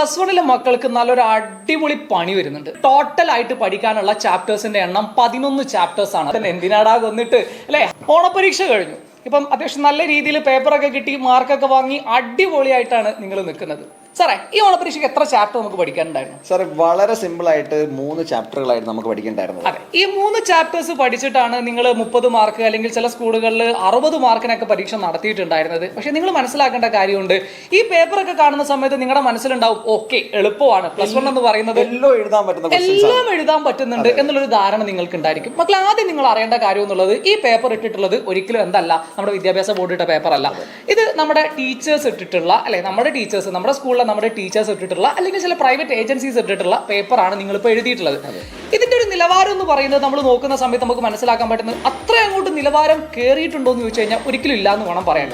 Plus വണ്ണിലെ മക്കൾക്ക് നല്ലൊരു അടിപൊളി പണി വരുന്നുണ്ട്. ടോട്ടൽ ആയിട്ട് പഠിക്കാനുള്ള ചാപ്റ്റേഴ്സിന്റെ എണ്ണം പതിനൊന്ന് ചാപ്റ്റേഴ്സ് ആണ്. എന്തിനാടാ കൊന്നിട്ട് അല്ലേ? ഓണപരീക്ഷ കഴിഞ്ഞു. ഇപ്പം അത്യാവശ്യം നല്ല രീതിയിൽ പേപ്പറൊക്കെ കിട്ടി മാർക്കൊക്കെ വാങ്ങി അടിപൊളിയായിട്ടാണ് നിങ്ങൾ നിൽക്കുന്നത്. സാറേ ഈ ഓണപരീക്ഷയ്ക്ക് എത്ര ചാപ്റ്റർ നമുക്ക് പഠിക്കാനുണ്ടായിരുന്നു? സാർ വളരെ സിമ്പിൾ ആയിട്ട് മൂന്ന് ചാപ്റ്ററുകളായിട്ട് നമുക്ക് പഠിക്കേണ്ടായിരുന്നത് അതെ ഈ മൂന്ന് ചാപ്റ്റേഴ്സ് പഠിച്ചിട്ടാണ് നിങ്ങൾ മുപ്പത് മാർക്ക് അല്ലെങ്കിൽ ചില സ്കൂളുകളിൽ അറുപത് മാർക്കിനൊക്കെ പരീക്ഷ നടത്തിയിട്ടുണ്ടായിരുന്നത്. പക്ഷേ നിങ്ങൾ മനസ്സിലാക്കേണ്ട കാര്യമുണ്ട്. ഈ പേപ്പറൊക്കെ കാണുന്ന സമയത്ത് നിങ്ങളുടെ മനസ്സിലുണ്ടാവും ഓക്കെ എളുപ്പമാണ്. പ്ലസ് വൺ എന്ന് പറയുന്നത് എല്ലാം എഴുതാൻ പറ്റുന്ന എല്ലാം എഴുതാൻ പറ്റുന്നുണ്ട് എന്നുള്ളൊരു ധാരണ നിങ്ങൾക്ക് ഉണ്ടായിരിക്കും മക്കൾ ആദ്യം നിങ്ങൾ അറിയേണ്ട കാര്യം എന്നുള്ളത് ഈ പേപ്പർ ഇട്ടിട്ടുള്ളത് ഒരിക്കലും എന്തല്ല നമ്മുടെ വിദ്യാഭ്യാസ ബോർഡ് ഇട്ട പേപ്പർ അല്ല. ഇത് നമ്മുടെ ടീച്ചേഴ്സ് ഇട്ടിട്ടുള്ള അല്ലെ നമ്മുടെ ടീച്ചേഴ്സ് നമ്മുടെ സ്കൂളിലെ നമ്മുടെ ടീച്ചേഴ്സ് ഇട്ടിട്ടുള്ള അല്ലെങ്കിൽ ചില പ്രൈവറ്റ് ഏജൻസീസ് ഇട്ടിട്ടുള്ള പേപ്പറാണ് നിങ്ങൾ ഇപ്പോൾ എഴുതിയിട്ടുള്ളത്. ഇതിന്റെ ഒരു നിലവാരം എന്ന് പറയുന്നത് നമ്മൾ നോക്കുന്ന സമയത്ത് നമുക്ക് മനസ്സിലാക്കാൻ പറ്റുന്നത് അത്ര അങ്ങോട്ട് നിലവാരം കയറിയിട്ടുണ്ടോ എന്ന് ചോദിച്ചു കഴിഞ്ഞാൽ ഒരിക്കലും ഇല്ല എന്ന് വേണം പറയാൻ.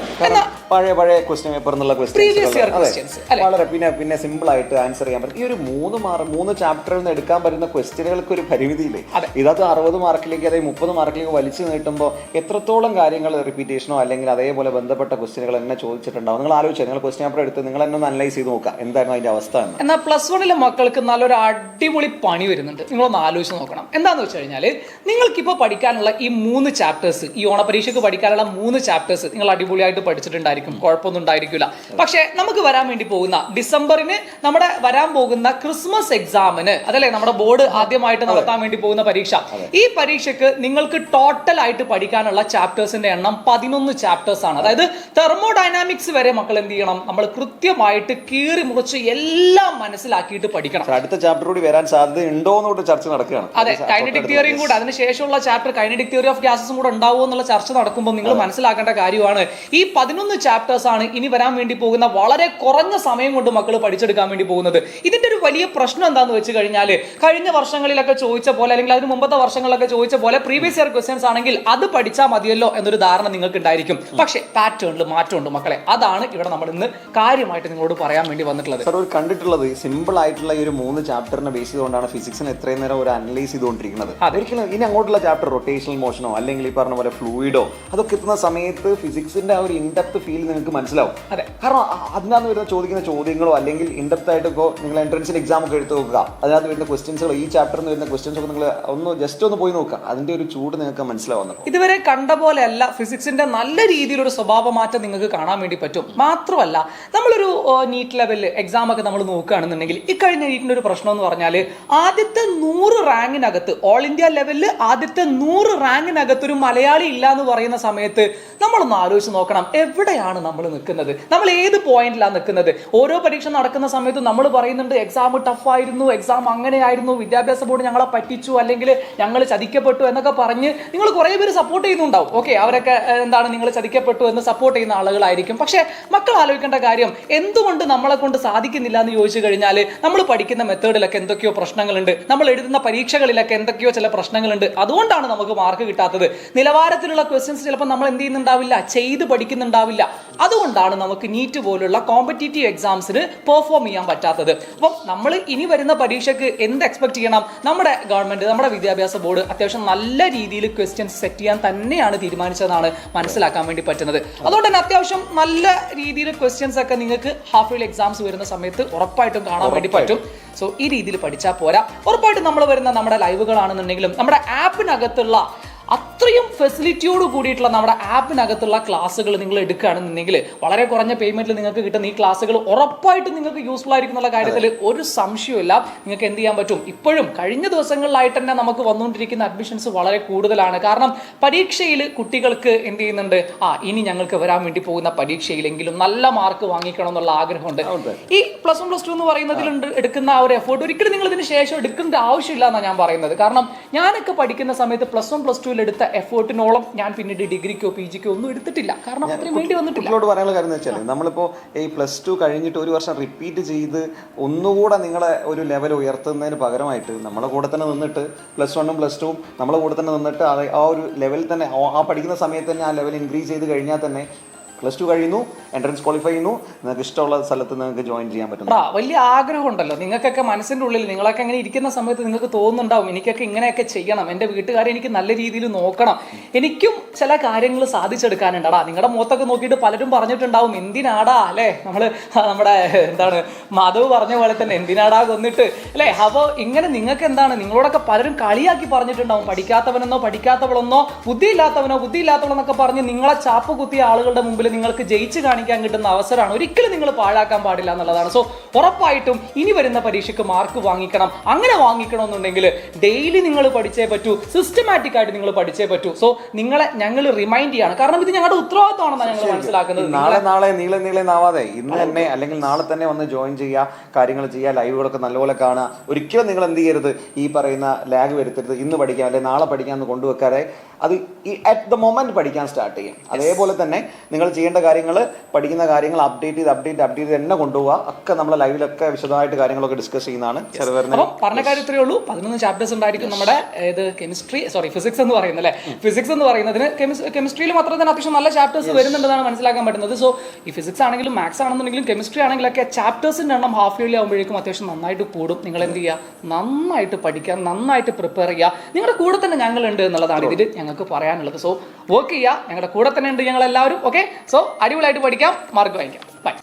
പഴയ പഴയ ക്വസ്റ്റ്യൻ പേപ്പർ എന്നുള്ള ക്വസ്റ്റ്യൻസ് വളരെ പിന്നെ പിന്നെ സിമ്പിൾ ആയിട്ട് ആൻസർ ചെയ്യാൻ പറ്റും. ഈ ഒരു മൂന്ന് മാർക്ക് മൂന്ന് ചാപ്റ്ററിൽ നിന്ന് എടുക്കാൻ പറ്റുന്ന ക്വസ്റ്റ്യനുകൾക്ക് ഒരു പരിമിതിയില്ലേ. ഇതത് അറുപത് മാർക്കിലേക്ക് അതായത് മുപ്പത് മാർക്കിലേക്ക് വലിച്ചു നീട്ടുമ്പോൾ എത്രത്തോളം കാര്യങ്ങൾ റിപ്പീറ്റേഷനോ അല്ലെങ്കിൽ അതേപോലെ ബന്ധപ്പെട്ട ക്വസ്റ്റ്യനുകൾ എന്നെ ചോദിച്ചിട്ടുണ്ടാവും? നിങ്ങൾ ആലോചിച്ചു നിങ്ങൾ ക്വസ്റ്റ്യൻ പേപ്പർ എടുത്ത് നിങ്ങൾ എന്നെ ഒന്ന് അനലൈസ് ചെയ്ത് നോക്കുക. എന്തായിരുന്നു അതിന്റെ അവസ്ഥ എന്ന്. എന്നാൽ പ്ലസ് വണ്ണിലെ മക്കൾക്ക് നല്ലൊരു അടിപൊളി പണി വരുന്നുണ്ട്. നിങ്ങളൊന്ന് ആലോചിച്ച് നോക്കണം. എന്താണെന്ന് വെച്ച് കഴിഞ്ഞാൽ നിങ്ങൾക്കിപ്പോൾ പഠിക്കാനുള്ള ഈ മൂന്ന് ചാപ്റ്റേഴ്സ് ഈ ഓണപരീക്ഷയ്ക്ക് പഠിക്കാനുള്ള മൂന്ന് ചാപ്റ്റേഴ്സ് നിങ്ങൾ അടിപൊളിയായിട്ട് പഠിച്ചിട്ടുണ്ടായിരിക്കും. കുഴപ്പമൊന്നും ഉണ്ടായിരിക്കില്ല. പക്ഷേ നമുക്ക് വരാൻ വേണ്ടി പോകുന്ന ഡിസംബറിന് നമ്മുടെ വരാൻ പോകുന്ന ക്രിസ്മസ് എക്സാമിന് അതല്ലേ? നമ്മുടെ ബോർഡ് ആദ്യമായിട്ട് നടത്താൻ വേണ്ടി പോകുന്ന പരീക്ഷ. ഈ പരീക്ഷയ്ക്ക് നിങ്ങൾക്ക് ടോട്ടൽ ആയിട്ട് പഠിക്കാനുള്ള ചാപ്റ്റേഴ്സിന്റെ എണ്ണം പതിനൊന്ന് ചാപ്റ്റേഴ്സ് ആണ്. അതായത് തെർമോഡൈനാമിക്സ് വരെ മക്കൾ എന്ത് ചെയ്യണം? നമ്മൾ കൃത്യമായിട്ട് കീറി മുറിച്ച് എല്ലാം മനസ്സിലാക്കിയിട്ട് പഠിക്കണം. അടുത്ത ചാപ്റ്റർ കൂടി വരാൻ സാധ്യത ഉണ്ടോ എന്നോട് ചർച്ച നടക്കുകയാണ്. അതെ കൈനഡിക് തിയറിയും കൂടെ. അതിനുശേഷമുള്ള ചാപ്റ്റർ കൈനഡിക് തിയറി ഓഫ് ഗ്യാസസും കൂടെ ഉണ്ടാവുമോ എന്നുള്ള ചർച്ച നടക്കുമ്പോൾ നിങ്ങൾ മനസ്സിലാക്കേണ്ട കാര്യമാണ്. ഈ പതിനൊന്ന് ചാപ്റ്റേഴ്സ് ആണ് ഇനി വരാൻ വേണ്ടി പോകുന്ന വളരെ കുറഞ്ഞ സമയം കൊണ്ട് മക്കൾ പഠിച്ചെടുക്കാൻ വേണ്ടി പോകുന്നത്. ഇതിന്റെ ഒരു വലിയ പ്രശ്നം എന്താന്ന് വെച്ച് കഴിഞ്ഞാൽ കഴിഞ്ഞ വർഷങ്ങളിലൊക്കെ ചോദിച്ച പോലെ അല്ലെങ്കിൽ അതിന് മുമ്പത്തെ വർഷങ്ങളിലൊക്കെ ചോദിച്ച പോലെ പ്രീവിയസ് ഇയർ ക്വസ്റ്റ്യൻസ് ആണെങ്കിൽ അത് പഠിച്ചാൽ മതിയല്ലോ എന്നൊരു ധാരണ നിങ്ങൾക്ക് ഉണ്ടായിരിക്കും പക്ഷേ പാറ്റേണിൽ മാറ്റമുണ്ട് മക്കളെ. അതാണ് ഇവിടെ നമ്മൾ ഇന്ന് കാര്യമായിട്ട് നിങ്ങളോട് പറയാൻ വേണ്ടി വന്നിട്ടുള്ളത്. സാർ ഒരു കണ്ടിട്ടുള്ളത് സിമ്പിൾ ആയിട്ടുള്ള ഈ ഒരു മൂന്ന് ചാപ്റ്ററിനെ ബേസ് ചെയ്തുകൊണ്ടാണ് ഫിസിക്സിന് എത്രയും നേരം ഒരു അനലൈസ് ചെയ്തുകൊണ്ടിരിക്കുന്നത്. ഒരിക്കലും ഇനി അങ്ങോട്ടുള്ള ചാപ്റ്റർ റൊട്ടേഷണൽ മോഷനോ അല്ലെങ്കിൽ ഈ പറഞ്ഞ പോലെ ഫ്ലൂയിഡോ അതൊക്കെ എത്തുന്ന സമയത്ത് ഫിസിക്സിന്റെ ആ ഒരു ഇൻഡെപ്ത് ഫീൽ നിങ്ങൾക്ക് മനസ്സിലാവും. അതെ. കാരണം അതിനകത്ത് വരുന്ന ചോദിക്കുന്ന ചോദ്യങ്ങളോ അല്ലെങ്കിൽ ഇൻഡെപ്ത് ആയിട്ട് ഇപ്പോൾ നിങ്ങൾ എൻട്രൻസിന് എക്സാം ഒക്കെ എടുത്ത് നോക്കുക. അതിനകത്ത് വരുന്ന ക്വസ്റ്റ്യൻസുകൾ ഈ ചാപ്റ്ററിൽ നിന്ന് വരുന്ന ക്വസ്റ്റ്യൻസ് ഒക്കെ നിങ്ങൾ ഒന്ന് ജസ്റ്റ് ഒന്ന് പോയി നോക്കുക. അതിന്റെ ഒരു ചൂട് നിങ്ങൾക്ക് മനസ്സിലാവുന്നു ഇതുവരെ കണ്ട പോലെയല്ല ഫിസിക്സിന്റെ നല്ല രീതിയിലൊരു സ്വഭാവ മാറ്റം നിങ്ങൾക്ക് കാണാൻ വേണ്ടി പറ്റും. മാത്രമല്ല നമ്മളൊരു നീറ്റ് ലെവലിൽ എക്സാം ഒക്കെ നമ്മൾ നോക്കുകയാണെന്നുണ്ടെങ്കിൽ ഇക്കഴിഞ്ഞ നീറ്റിന്റെ ഒരു പ്രശ്നം എന്ന് പറഞ്ഞാൽ ആദ്യത്തെ നൂറ് റാങ്കിനകത്ത് ഓൾ ഇന്ത്യ ലെവലിൽ ആദ്യത്തെ നൂറ് റാങ്കിനകത്ത് ഒരു മലയാളി ഇല്ല എന്ന് പറയുന്ന സമയത്ത് നമ്മളൊന്ന് ആലോചിച്ച് നോക്കണം എവിടെയാണ് നമ്മൾ നിൽക്കുന്നത്? നമ്മൾ ഏത് പോയിന്റിലാണ് നിൽക്കുന്നത്? ഓരോ പരീക്ഷ നടക്കുന്ന സമയത്ത് നമ്മൾ പറയുന്നുണ്ട് എക്സാം ടഫായിരുന്നു എക്സാം അങ്ങനെയായിരുന്നു വിദ്യാഭ്യാസ ബോർഡ് ഞങ്ങളെ പറ്റിച്ചു അല്ലെങ്കിൽ ഞങ്ങൾ ചതിക്കപ്പെട്ടു എന്നൊക്കെ പറഞ്ഞ് നിങ്ങൾ കുറേ പേര് സപ്പോർട്ട് ചെയ്യുന്നുണ്ടാവും. ഓക്കെ അവരൊക്കെ എന്താണ് നിങ്ങൾ ചതിക്കപ്പെട്ടു എന്ന് സപ്പോർട്ട് ചെയ്യുന്ന ആളുകളായിരിക്കും. പക്ഷേ മക്കൾ ആലോചിക്കേണ്ട കാര്യം എന്തുകൊണ്ട് നമ്മളെ കൊണ്ട് സാധിക്കുന്നില്ല എന്ന് ചോദിച്ചു കഴിഞ്ഞാൽ നമ്മൾ പഠിക്കുന്ന മെത്തേഡിലൊക്കെ എന്തൊക്കെയോ പ്രശ്നങ്ങളുണ്ട്. നമ്മൾ എഴുതുന്ന പരീക്ഷകളിലൊക്കെ എന്തൊക്കെയോ ചില പ്രശ്നങ്ങളുണ്ട്. അതുകൊണ്ടാണ് നമുക്ക് മാർക്ക് കിട്ടാത്തത്. നിലവാരത്തിലുള്ള ക്വസ്റ്റ്യൻസ് ചിലപ്പോൾ നമ്മൾ എന്ത് ചെയ്യുന്നുണ്ടാവില്ല ചെയ്ത് പഠിക്കുന്നുണ്ടാവില്ല. അതുകൊണ്ടാണ് നമുക്ക് നീറ്റ് പോലുള്ള കോമ്പറ്റീറ്റീവ് എക്സാംസിന് പെർഫോം ചെയ്യാൻ പറ്റാത്തത്. അപ്പം നമ്മൾ ഇനി വരുന്ന പരീക്ഷയ്ക്ക് എന്ത് എക്സ്പെക്ട് ചെയ്യണം? നമ്മുടെ ഗവൺമെന്റ് നമ്മുടെ വിദ്യാഭ്യാസ ബോർഡ് അത്യാവശ്യം നല്ല രീതിയിൽ ക്വസ്റ്റ്യൻസ് സെറ്റ് ചെയ്യാൻ തന്നെയാണ് തീരുമാനിച്ചതെന്നാണ് മനസ്സിലാക്കാൻ വേണ്ടി പറ്റുന്നത്. അതുകൊണ്ട് തന്നെ അത്യാവശ്യം നല്ല രീതിയിൽ ക്വസ്റ്റ്യൻസ് ഒക്കെ നിങ്ങൾക്ക് ഹാഫ് ഇയർ എക്സാംസ് വരുന്ന സമയത്ത് ഉറപ്പായിട്ടും കാണാൻ വേണ്ടി പറ്റും. സോ ഈ രീതിയിൽ പഠിച്ചാൽ പോരാ. ഉറപ്പായിട്ടും നമ്മൾ വരുന്ന നമ്മുടെ ലൈവുകളാണെന്നുണ്ടെങ്കിലും നമ്മുടെ ആപ്പിനകത്തുള്ള അത്രയും ഫെസിലിറ്റിയോട് കൂടിയിട്ടുള്ള നമ്മുടെ ആപ്പിനകത്തുള്ള ക്ലാസ്സുകൾ നിങ്ങൾ എടുക്കുകയാണെന്നുണ്ടെങ്കിൽ വളരെ കുറഞ്ഞ പേയ്മെന്റിൽ നിങ്ങൾക്ക് കിട്ടുന്ന ഈ ക്ലാസ്സുകൾ ഉറപ്പായിട്ട് നിങ്ങൾക്ക് യൂസ്ഫുൾ ആയിരിക്കും എന്നുള്ള കാര്യത്തിൽ ഒരു സംശയമില്ല നിങ്ങൾക്ക് എന്ത് ചെയ്യാൻ പറ്റും? ഇപ്പോഴും കഴിഞ്ഞ ദിവസങ്ങളിലായിട്ട് തന്നെ നമുക്ക് വന്നുകൊണ്ടിരിക്കുന്ന അഡ്മിഷൻസ് വളരെ കൂടുതലാണ്. കാരണം പരീക്ഷയിൽ കുട്ടികൾക്ക് എന്ത് ചെയ്യുന്നുണ്ട്? ആ ഇനി ഞങ്ങൾക്ക് വരാൻ വേണ്ടി പോകുന്ന പരീക്ഷയിലെങ്കിലും നല്ല മാർക്ക് വാങ്ങിക്കണം എന്നുള്ള ആഗ്രഹമുണ്ട്. ഈ പ്ലസ് വൺ പ്ലസ് ടു എന്ന് പറയുന്നതിൽ എടുക്കുന്ന ആ ഒരു എഫേർട്ട് ഒരിക്കലും നിങ്ങൾ ഇതിന് ശേഷം എടുക്കേണ്ട ആവശ്യമില്ല എന്നാണ് ഞാൻ പറയുന്നത്. കാരണം ഞാനൊക്കെ പഠിക്കുന്ന സമയത്ത് പ്ലസ് വൺ പ്ലസ് ടുവിൽ എടുത്ത എഫേർട്ടിനോളം ഞാൻ പിന്നീട് ഡിഗ്രിക്കോ പി ജിക്കോ ഒന്നും എടുത്തിട്ടില്ല. കാരണം അത്രയും വേണ്ടി വന്നിട്ടില്ല. കുട്ടികളോട് പറയാനുള്ള കാര്യം എന്ന് വെച്ചാൽ നമ്മളിപ്പോ ഈ പ്ലസ് ടു കഴിഞ്ഞിട്ട് ഒരു വർഷം റിപ്പീറ്റ് ചെയ്ത് ഒന്നുകൂടെ നിങ്ങളെ ഒരു ലെവൽ ഉയർത്തുന്നതിന് പകരമായിട്ട് നമ്മളെ കൂടെ തന്നെ നിന്നിട്ട് പ്ലസ് വണ്ണും പ്ലസ് ടുവും നമ്മളെ കൂടെ തന്നെ നിന്നിട്ട് ആ ഒരു ലെവൽ തന്നെ ആ പഠിക്കുന്ന സമയത്ത് തന്നെ ആ ലെവൽ ഇൻക്രീസ് ചെയ്ത് കഴിഞ്ഞാൽ തന്നെ പ്ലസ് ടു കഴിയുന്നു എൻട്രൻസ് ക്വാളിഫൈ ചെയ്യുന്നു. നിങ്ങൾക്ക് ഇഷ്ടമുള്ള സ്ഥലത്ത് നിങ്ങൾക്ക് ജോയിൻ ചെയ്യാൻ പറ്റും ആ വലിയ ആഗ്രഹം ഉണ്ടല്ലോ നിങ്ങൾക്കൊക്കെ മനസ്സിന്റെ ഉള്ളിൽ നിങ്ങളൊക്കെ അങ്ങനെ ഇരിക്കുന്ന സമയത്ത് നിങ്ങൾക്ക് തോന്നുന്നുണ്ടാവും എനിക്കൊക്കെ ഇങ്ങനെയൊക്കെ ചെയ്യണം. എന്റെ വീട്ടുകാരെ എനിക്ക് നല്ല രീതിയിൽ നോക്കണം. എനിക്കും ചില കാര്യങ്ങൾ സാധിച്ചെടുക്കാനുണ്ടടാ. നിങ്ങളുടെ മുഖത്തൊക്കെ നോക്കിയിട്ട് പലരും പറഞ്ഞിട്ടുണ്ടാവും എന്തിനാടാ? അല്ലേ? നമ്മൾ നമ്മുടെ എന്താണ് മാധവ് പറഞ്ഞ പോലെ തന്നെ എന്തിനാടാ? കൊന്നിട്ട്. അല്ലേ? അപ്പോൾ ഇങ്ങനെ നിങ്ങൾക്ക് എന്താണ്? നിങ്ങളോടൊക്കെ പലരും കളിയാക്കി പറഞ്ഞിട്ടുണ്ടാവും. പഠിക്കാത്തവനെന്നോ പഠിക്കാത്തവളെന്നോ ബുദ്ധിയില്ലാത്തവനോ ബുദ്ധിയില്ലാത്തവളെന്നൊക്കെ പറഞ്ഞ് നിങ്ങളെ ചാപ്പ് കുത്തിയ ആളുകളുടെ മുമ്പിൽ നിങ്ങൾക്ക് ജയിച്ച് കാണിക്കാൻ കിട്ടുന്ന അവസരമാണ് ഒരിക്കലും നിങ്ങൾ പാഴാക്കാൻ പാടില്ല എന്നുള്ളതാണ്. സോ ഉറപ്പായിട്ടും ഇനി വരുന്ന പരീക്ഷയ്ക്ക് മാർക്ക് വാങ്ങിക്കണം. അങ്ങനെ വാങ്ങിക്കണമെന്നുണ്ടെങ്കിൽ ഡെയിലി നിങ്ങൾ പഠിച്ചേ പറ്റൂ. സിസ്റ്റമാറ്റിക് ആയിട്ട് നിങ്ങൾ പഠിച്ചേ പറ്റൂ. സോ നിങ്ങളെ ഞങ്ങൾ റിമൈൻഡ് ചെയ്യാണ്. കാരണം ഇത് ഞങ്ങളുടെ ഉത്തരവാദിത്തമാണെന്നാണ് ഞങ്ങൾ മനസ്സിലാക്കുന്നത്. നാളെ നാളെ നീളെ നീളെ നാവാതെ ഇന്ന് തന്നെ അല്ലെങ്കിൽ നാളെ തന്നെ വന്ന് ജോയിൻ ചെയ്യുക കാര്യങ്ങൾ ചെയ്യുക ലൈവുകളൊക്കെ നല്ലപോലെ കാണുക. ഒരിക്കലും നിങ്ങൾ എന്ത് ചെയ്യരുത്? ഈ പറയുന്ന ലാഗ് വരുത്തരുത്. ഇന്ന് പഠിക്കാം അല്ലെങ്കിൽ നാളെ പഠിക്കാം എന്ന് കൊണ്ടുവെക്കാതെ അത് ഈ അറ്റ് ദ മൊമെന്റ് പഠിക്കാൻ സ്റ്റാർട്ട് ചെയ്യും. അതേപോലെ തന്നെ നിങ്ങൾ ചെയ്യേണ്ട കാര്യങ്ങൾ പഠിക്കുന്ന കാര്യങ്ങൾ അപ്ഡേറ്റ് ചെയ്ത് അപ്ഡേറ്റ് അപ്ഡേറ്റ് ചെയ്ത് തന്നെ കൊണ്ടുപോകുക ഒക്കെ നമ്മളെ ലൈവിലൊക്കെ വിശദമായിട്ട് കാര്യങ്ങളൊക്കെ ഡിസ്കസ് ചെയ്യുന്നതാണ്. അപ്പം പറഞ്ഞ കാര്യം ഇത്രയേ ഉള്ളൂ. പതിനൊന്ന് ചാപ്റ്റേഴ്സ് ഉണ്ടായിരിക്കും നമ്മുടെ ഏത് കെമിസ്ട്രി സോറി ഫിസിക്സ് എന്ന് പറയുന്നത് അല്ലേ? ഫിസിക്സ് എന്ന് പറയുന്നതിന് കെമിസ്ട്രിയിൽ മാത്രം തന്നെ അത്യാവശ്യം നല്ല ചാപ്റ്റേഴ്സ് വരുന്നുണ്ടെന്നാണ് മനസ്സിലാക്കാൻ പറ്റുന്നത്. സോ ഈ ഫിസിക്സ് ആണെങ്കിലും മാത്സ് ആണെന്നുണ്ടെങ്കിലും കെമിസ്ട്രി ആണെങ്കിലൊക്കെ ചാപ്റ്റേഴ്സിന്റെ എണ്ണം ഹാഫ് ഇയർലി ആകുമ്പോഴേക്കും അത്യാവശ്യം നന്നായിട്ട് കൂടും. നിങ്ങൾ എന്ത് ചെയ്യുക? നന്നായിട്ട് പഠിക്കുക നന്നായിട്ട് പ്രിപ്പയർ ചെയ്യുക. നിങ്ങളുടെ കൂടെ തന്നെ ഞങ്ങളുണ്ട് എന്നുള്ളതാണ് ഇതിൽ ഞങ്ങൾക്ക് പറയാനുള്ളത്. സോ വർക്ക് ചെയ്യുക. ഞങ്ങളുടെ കൂടെ തന്നെ ഉണ്ട് ഞങ്ങൾ എല്ലാവരും ഓക്കെ സോ അടിപൊളിയായിട്ട് പഠിക്കാം മാർക്ക് വാങ്ങിക്കാം. ബൈ